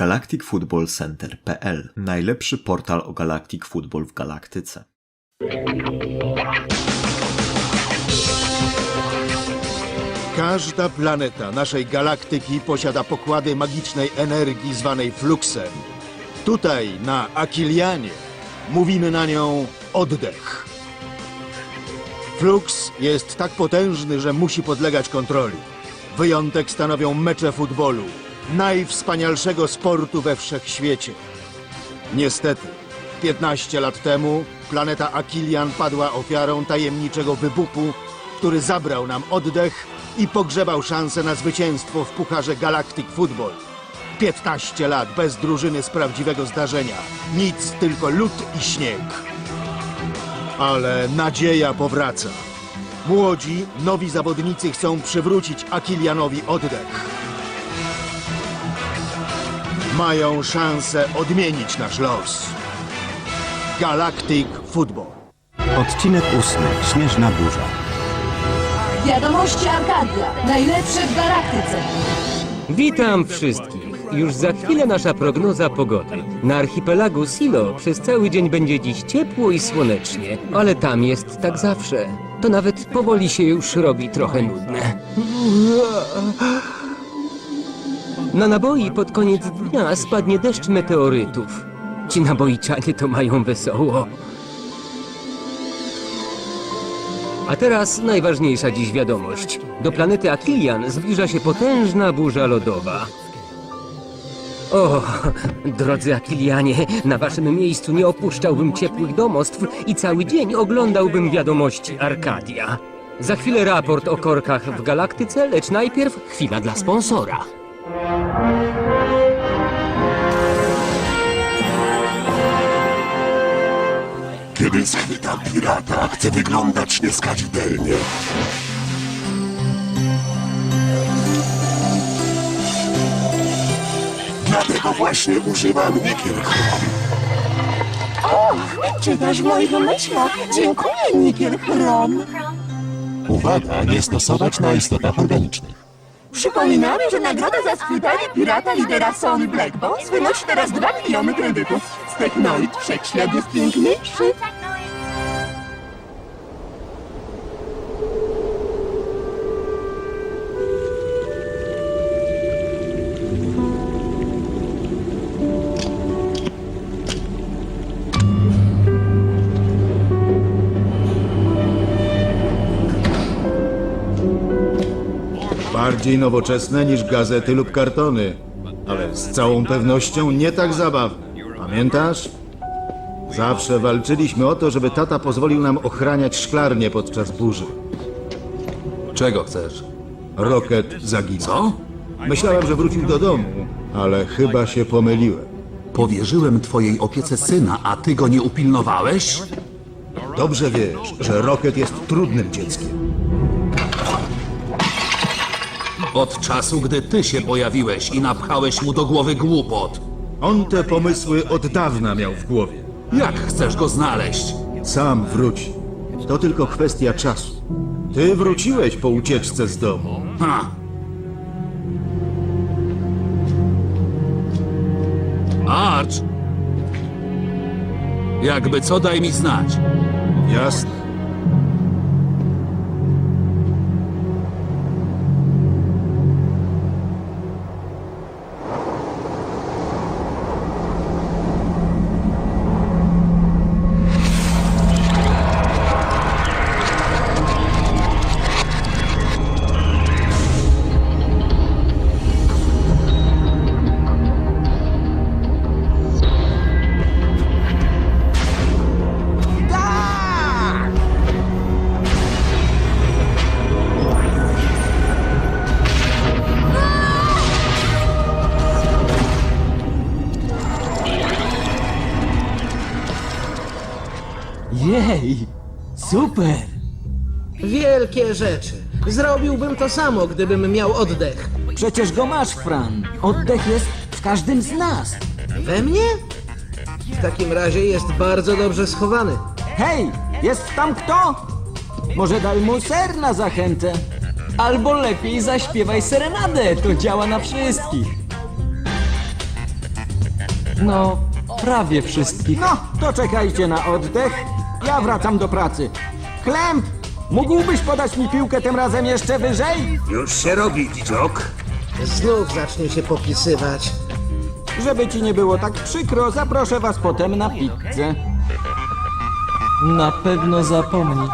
galacticfootballcenter.pl Najlepszy portal o Galactic Football w galaktyce. Każda planeta naszej galaktyki posiada pokłady magicznej energii zwanej fluxem. Tutaj, na Akilianie, mówimy na nią oddech. Flux jest tak potężny, że musi podlegać kontroli. Wyjątek stanowią mecze futbolu, najwspanialszego sportu we wszechświecie. Niestety, 15 lat temu planeta Akilian padła ofiarą tajemniczego wybuchu, który zabrał nam oddech i pogrzebał szansę na zwycięstwo w Pucharze Galactic Football. 15 lat bez drużyny z prawdziwego zdarzenia. Nic, tylko lód i śnieg. Ale nadzieja powraca. Młodzi, nowi zawodnicy chcą przywrócić Akilianowi oddech. Mają szansę odmienić nasz los. Galactic Football. Odcinek ósmy. Śnieżna burza. Wiadomości Arkadia, najlepsze w galaktyce. Witam wszystkich. Już za chwilę nasza prognoza pogody. Na archipelagu Silo przez cały dzień będzie dziś ciepło i słonecznie, ale tam jest tak zawsze. To nawet powoli się już robi trochę nudne. Na naboi pod koniec dnia spadnie deszcz meteorytów. Ci naboiczanie to mają wesoło. A teraz najważniejsza dziś wiadomość. Do planety Akilian zbliża się potężna burza lodowa. O, drodzy Akilianie, na waszym miejscu nie opuszczałbym ciepłych domostw i cały dzień oglądałbym wiadomości Arkadia. Za chwilę raport o korkach w galaktyce, lecz najpierw chwila dla sponsora. Kiedy schwytam pirata, chcę wyglądać nieskazitelnie. Dlatego właśnie używam Nikiel Chrom. Czytasz w moich myślach. Dziękuję, Nikiel Chrom. Uwaga, nie stosować na istotach organicznych. Przypominamy, że nagroda za schwytanie pirata lidera Sony Black Box wynosi teraz 2 miliony kredytów. Technoid wszechświat jest piękniejszy. Bardziej nowoczesne niż gazety lub kartony, ale z całą pewnością nie tak zabawne. Pamiętasz? Zawsze walczyliśmy o to, żeby tata pozwolił nam ochraniać szklarnię podczas burzy. Czego chcesz? Rocket zaginął. Co? Myślałem, że wrócił do domu, ale chyba się pomyliłem. Powierzyłem twojej opiece syna, a ty go nie upilnowałeś? Dobrze wiesz, że Rocket jest trudnym dzieckiem. Od czasu, gdy ty się pojawiłeś i napchałeś mu do głowy głupot. On te pomysły od dawna miał w głowie. Jak chcesz go znaleźć? Sam wróci. To tylko kwestia czasu. Ty wróciłeś po ucieczce z domu. Ha! Arch! Jakby co daj mi znać. Jasne. Rzeczy. Zrobiłbym to samo, gdybym miał oddech. Przecież go masz, Fran. Oddech jest w każdym z nas. We mnie? W takim razie jest bardzo dobrze schowany. Hej, jest tam kto? Może daj mu ser na zachętę? Albo lepiej zaśpiewaj serenadę, to działa na wszystkich. No, prawie wszystkich. No, to czekajcie na oddech. Ja wracam do pracy. Klemp, mógłbyś podać mi piłkę tym razem jeszcze wyżej? Już się robi, dzidziok. Znów zacznie się popisywać. Żeby ci nie było tak przykro, zaproszę was potem na pizzę. Na pewno zapomni.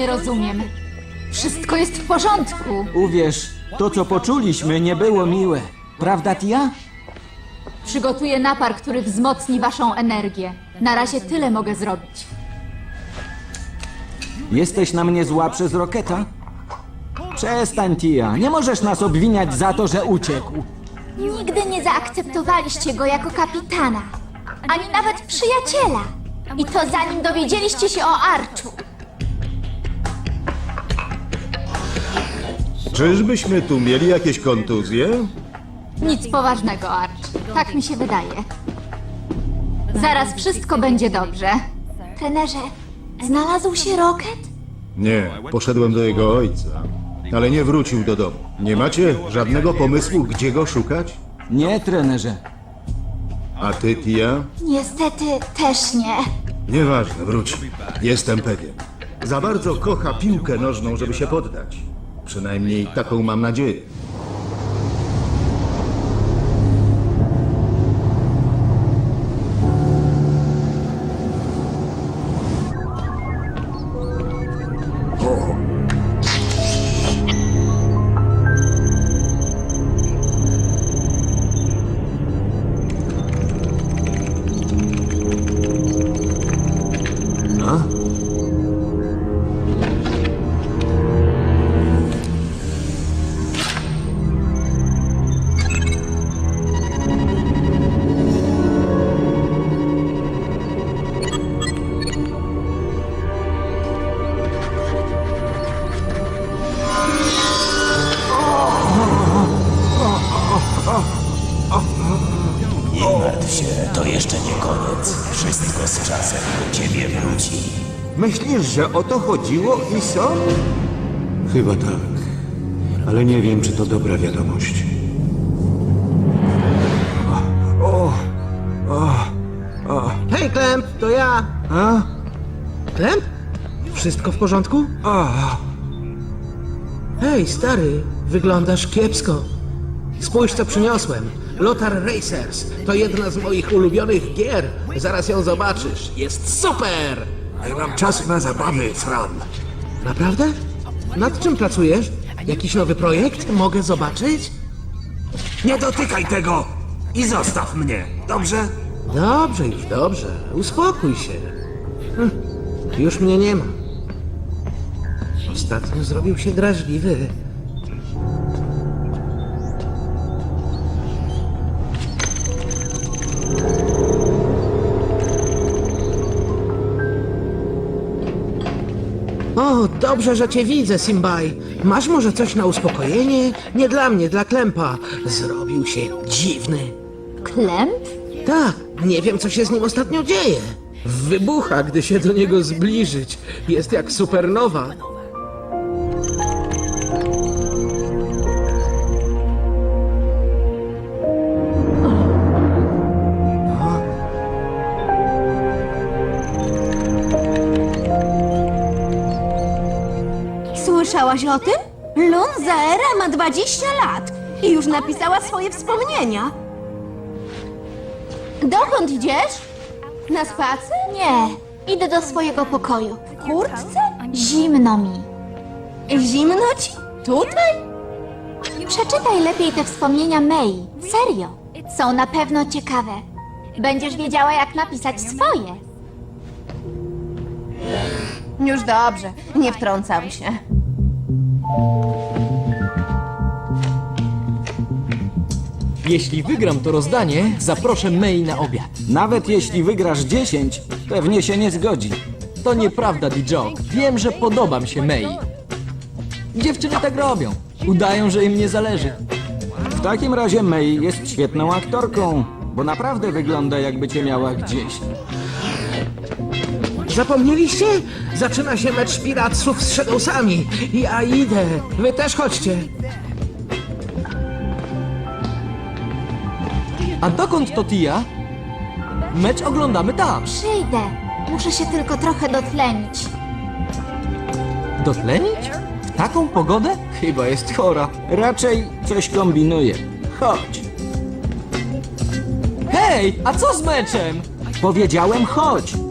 Nie rozumiem. Wszystko jest w porządku. Uwierz, to co poczuliśmy nie było miłe. Prawda, Tia? Przygotuję napar, który wzmocni waszą energię. Na razie tyle mogę zrobić. Jesteś na mnie zła przez Roketa? Przestań, Tia. Nie możesz nas obwiniać za to, że uciekł. Nigdy nie zaakceptowaliście go jako kapitana, ani nawet przyjaciela. I to zanim dowiedzieliście się o Arczu. Czyżbyśmy tu mieli jakieś kontuzje? Nic poważnego, Arch. Tak mi się wydaje. Zaraz wszystko będzie dobrze. Trenerze, znalazł się Rocket? Nie, poszedłem do jego ojca, ale nie wrócił do domu. Nie macie żadnego pomysłu, gdzie go szukać? Nie, trenerze. A ty, Tia? Niestety też nie. Nieważne, wróci. Jestem pewien. Za bardzo kocha piłkę nożną, żeby się poddać. Przynajmniej taką mam nadzieję. Jeszcze nie koniec. Wszystko z czasem do ciebie wróci. Myślisz, że o to chodziło, Iso? Chyba tak. Ale nie wiem, czy to dobra wiadomość. Hej, Klemp, to ja. A? Klemp? Wszystko w porządku? Hej, stary, wyglądasz kiepsko. Spójrz, co przyniosłem. Lotar Racers to jedna z moich ulubionych gier. Zaraz ją zobaczysz. Jest super! Nie mam czasu na zabawy, Fran. Naprawdę? Nad czym pracujesz? Jakiś nowy projekt? Mogę zobaczyć? Nie dotykaj tego i zostaw mnie, dobrze? Dobrze, już dobrze. Uspokój się. Hm, już mnie nie ma. Ostatnio zrobił się drażliwy. O, dobrze, że cię widzę, Simbaj. Masz może coś na uspokojenie? Nie dla mnie, dla Klempa. Zrobił się dziwny. Klemp? Tak, nie wiem, co się z nim ostatnio dzieje. Wybucha, gdy się do niego zbliżyć. Jest jak supernowa. Słyszałaś o tym? Lun Zaera ma 20 lat i już napisała swoje wspomnienia. Dokąd idziesz? Na spacer? Nie, idę do swojego pokoju. W kurtce? Zimno mi. Zimno ci? Tutaj? Przeczytaj lepiej te wspomnienia May. Serio. Są na pewno ciekawe. Będziesz wiedziała, jak napisać swoje. Już dobrze, nie wtrącam się. Jeśli wygram to rozdanie, zaproszę May na obiad. Nawet jeśli wygrasz 10, pewnie się nie zgodzi. To nieprawda, Dijok. Wiem, że podobam się May. Dziewczyny tak robią. Udają, że im nie zależy. W takim razie May jest świetną aktorką, bo naprawdę wygląda jakby cię miała gdzieś. Zapomnieliście? Zaczyna się mecz Piratsów z Shadowsami. Ja idę. Wy też chodźcie. A dokąd to Tia? Mecz oglądamy tam. Przyjdę. Muszę się tylko trochę dotlenić. Dotlenić? W taką pogodę? Chyba jest chora. Raczej coś kombinuje. Chodź. Hej, a co z meczem? Powiedziałem chodź.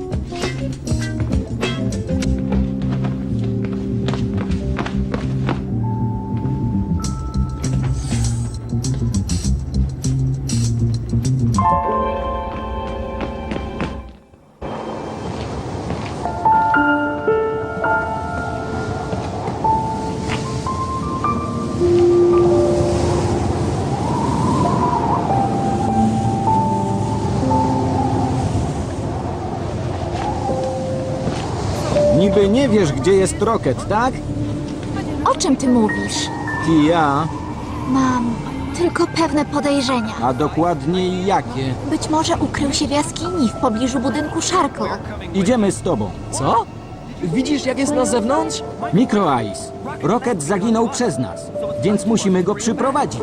Nie wiesz, gdzie jest Rocket, tak? O czym ty mówisz? Ty ja, Mam tylko pewne podejrzenia. a dokładniej jakie? Być może ukrył się w jaskini w pobliżu budynku Szarko. Idziemy z tobą. Co? Widzisz, jak jest na zewnątrz? Micro Ice. Rocket zaginął przez nas, więc musimy go przyprowadzić.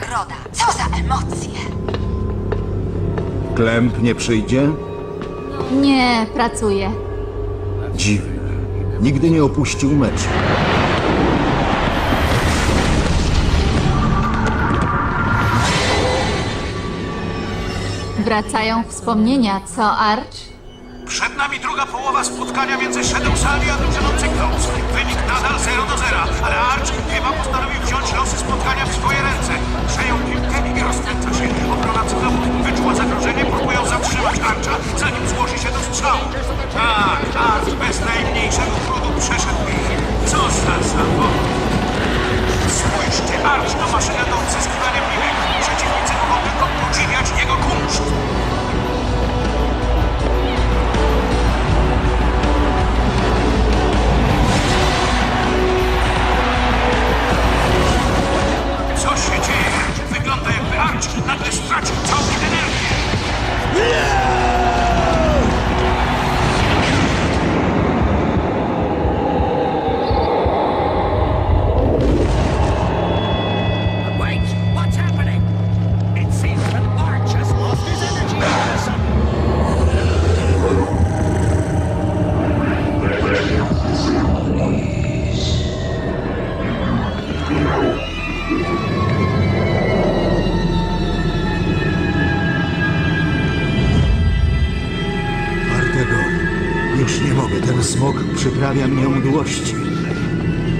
Nagroda. Co za emocje! Klemp nie przyjdzie? Nie, pracuję. Dziwne. Nigdy nie opuścił meczu. Wracają wspomnienia, co Arch? Przed nami druga połowa spotkania między Shadowsami a drużyną Cyclops. Nadal 0 do 0, ale Arch chyba postanowił wziąć losy spotkania w swoje ręce. Przejął piłkę i rozkręca się. Obrona Cyclopów wyczuła zagrożenie, próbują zatrzymać Archa, zanim złoży się do strzału. Tak, Arch bez najmniejszego trudu przeszedł ich. Co za zawód! Smok przyprawia mnie mdłości.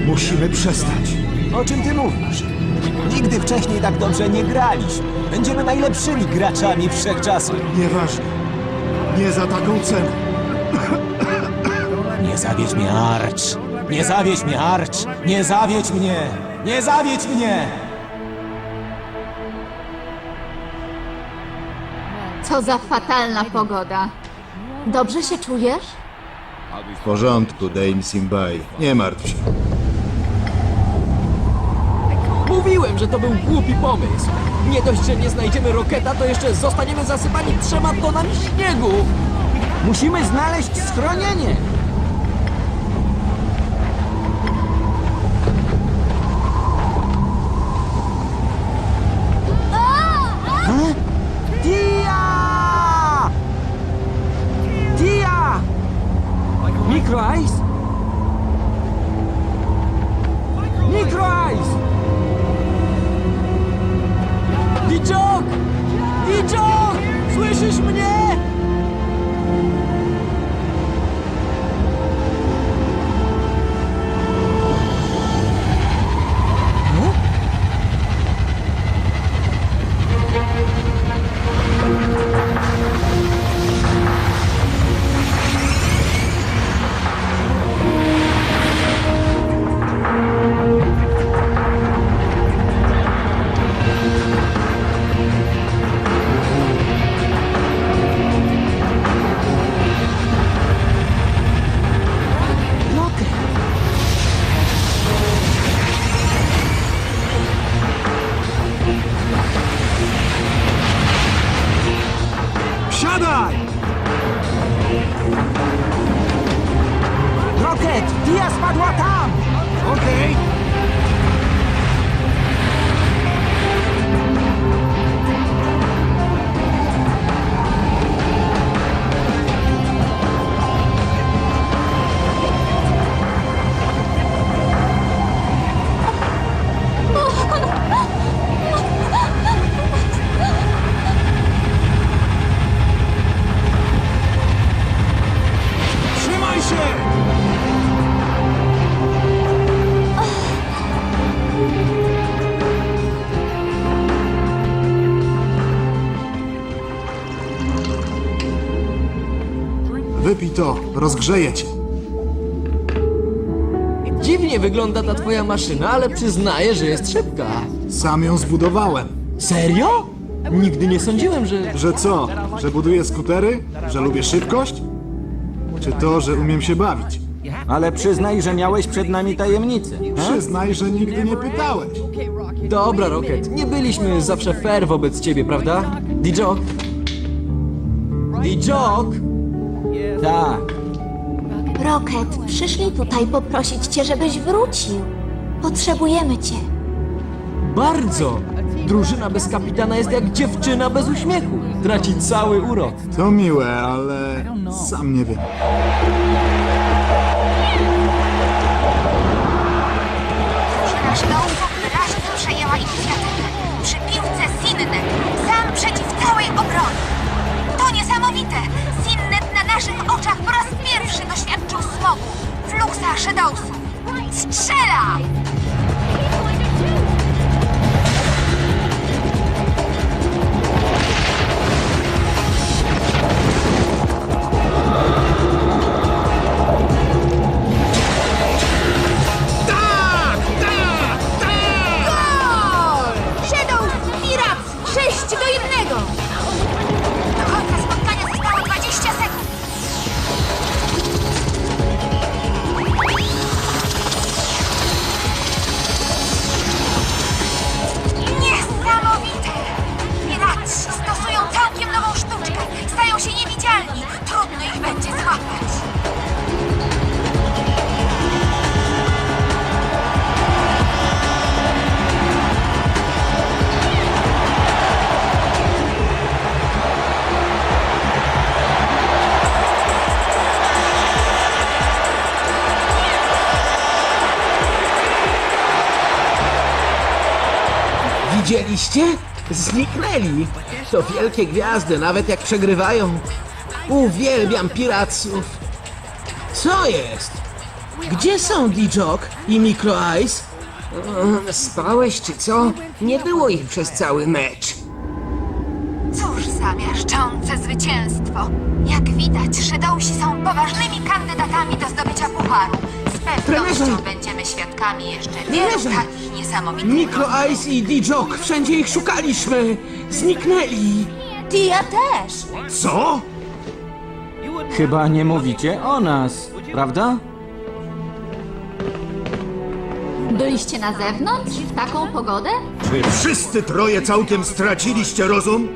Musimy przestać. O czym ty mówisz? Nigdy wcześniej tak dobrze nie graliśmy. Będziemy najlepszymi graczami wszechczasów. Nieważne. Nie za taką cenę. zawiedź mnie, Arch! Nie zawiedź mnie, Arch! Nie zawiedź mnie! Nie zawiedź mnie! Co za fatalna pogoda. Dobrze się czujesz? W porządku, Dame Simbay. Nie martw się. Mówiłem, że to był głupi pomysł. Nie dość, że nie znajdziemy roketa, to jeszcze zostaniemy zasypani trzema tonami śniegu. Musimy znaleźć schronienie. Ice? To, rozgrzeje cię. Dziwnie wygląda ta twoja maszyna, ale przyznaję, że jest szybka. Sam ją zbudowałem. Serio? Nigdy nie sądziłem, że... Że co? Że buduję skutery? Że lubię szybkość? Czy to, że umiem się bawić? Ale przyznaj, że miałeś przed nami tajemnicę. he? Przyznaj, że nigdy nie pytałeś. Dobra, Rocket, nie byliśmy zawsze fair wobec ciebie, prawda? Dijok? Dijok? Tak. Rocket, przyszli tutaj poprosić cię, żebyś wrócił. Potrzebujemy cię. Bardzo! Drużyna bez kapitana jest jak dziewczyna bez uśmiechu. Traci cały urok. To miłe, ale sam nie wiem. Drużyna Szlauchów wyraźnie przejęła inicjatywę. Przy piłce Sinnet, sam przeciw całej obronie. To niesamowite! Naszych oczach po raz pierwszy doświadczył smogu. Fluxa Shadowsu. Strzela! Widzieliście? Zniknęli. To wielkie gwiazdy, nawet jak przegrywają. Uwielbiam piraców. Co jest? Gdzie są Dijok i Micro Ice? Spałeś czy co? Nie było ich przez cały mecz. Cóż za miażdżące zwycięstwo! Jak widać, Shadowsi są poważnymi kandydatami do zdobycia pucharu. Z pewnością Trenerze! będziemy świadkami jeszcze wielu Trenerze! takich niesamowitych Micro Ice i D-Jock, wszędzie ich szukaliśmy! Zniknęli! Tia też. Co? Chyba nie mówicie o nas, prawda? Byliście na zewnątrz w taką pogodę? Czy wszyscy troje całkiem straciliście rozum?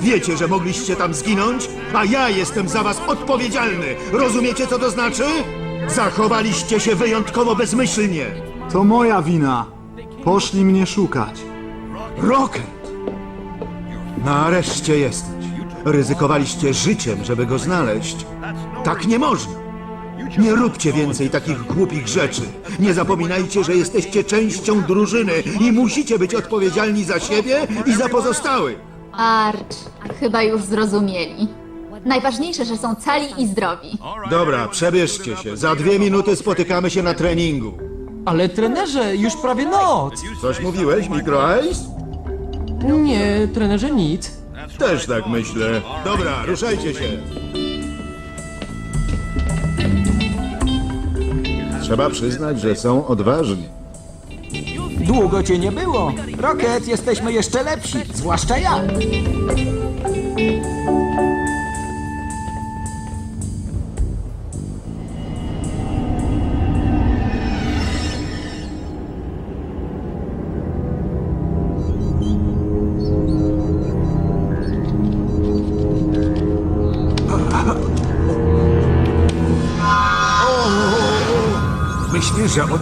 Wiecie, że mogliście tam zginąć? A ja jestem za was odpowiedzialny. Rozumiecie, co to znaczy? Zachowaliście się wyjątkowo bezmyślnie. To moja wina. Poszli mnie szukać. Rocket! Nareszcie jesteś. Ryzykowaliście życiem, żeby go znaleźć. Tak nie można. Nie róbcie więcej takich głupich rzeczy. Nie zapominajcie, że jesteście częścią drużyny i musicie być odpowiedzialni za siebie i za pozostałych. Arch, chyba już zrozumieli. Najważniejsze, że są cali i zdrowi. Dobra, przebierzcie się. Za dwie minuty spotykamy się na treningu. Ale trenerze, już prawie noc! Coś mówiłeś, Micro Ice? Nie, trenerze nic. Też tak myślę. Dobra, ruszajcie się. Trzeba przyznać, że są odważni. Długo cię nie było. Rocket, jesteśmy jeszcze lepsi, zwłaszcza ja.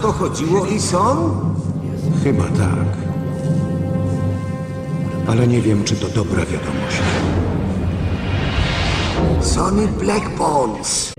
To chodziło, Ison? Chyba tak. Ale nie wiem, czy to dobra wiadomość. Sony Black Bones.